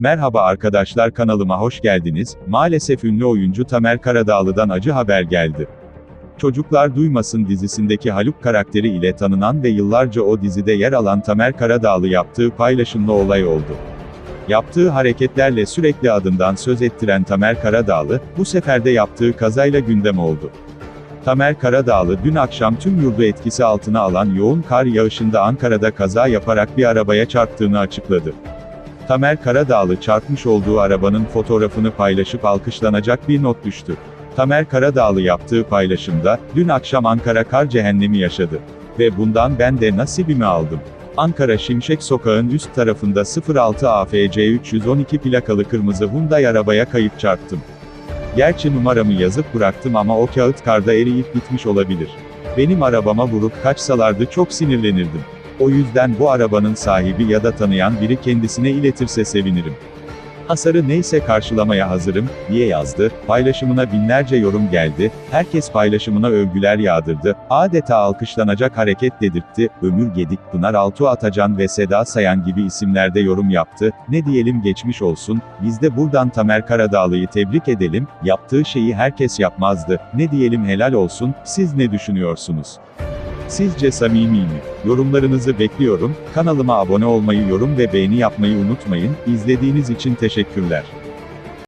Merhaba arkadaşlar kanalıma hoş geldiniz. Maalesef ünlü oyuncu Tamer Karadağlı'dan acı haber geldi. Çocuklar Duymasın dizisindeki Haluk karakteri ile tanınan ve yıllarca o dizide yer alan Tamer Karadağlı yaptığı paylaşımla olay oldu. Yaptığı hareketlerle sürekli adından söz ettiren Tamer Karadağlı, bu sefer de yaptığı kazayla gündem oldu. Tamer Karadağlı dün akşam tüm yurdu etkisi altına alan yoğun kar yağışında Ankara'da kaza yaparak bir arabaya çarptığını açıkladı. Tamer Karadağlı çarpmış olduğu arabanın fotoğrafını paylaşıp alkışlanacak bir not düştü. Tamer Karadağlı yaptığı paylaşımda, dün akşam Ankara kar cehennemi yaşadı. Ve bundan ben de nasibimi aldım. Ankara Şimşek Sokağı'nın üst tarafında 06 AFC 312 plakalı kırmızı Hyundai arabaya kayıp çarptım. Gerçi numaramı yazıp bıraktım ama o kağıt karda eriyip gitmiş olabilir. Benim arabama vurup kaçsalardı çok sinirlenirdim. O yüzden bu arabanın sahibi ya da tanıyan biri kendisine iletirse sevinirim. Hasarı neyse karşılamaya hazırım, diye yazdı. Paylaşımına binlerce yorum geldi. Herkes paylaşımına övgüler yağdırdı. Adeta alkışlanacak hareket dedirtti. Ömür Gedik, Pınar Altuğ Atacan ve Seda Sayan gibi isimlerde yorum yaptı. Ne diyelim geçmiş olsun. Biz de buradan Tamer Karadağlı'yı tebrik edelim. Yaptığı şeyi herkes yapmazdı. Ne diyelim helal olsun. Siz ne düşünüyorsunuz? Sizce samimi mi? Yorumlarınızı bekliyorum. Kanalıma abone olmayı, yorum ve beğeni yapmayı unutmayın. İzlediğiniz için teşekkürler.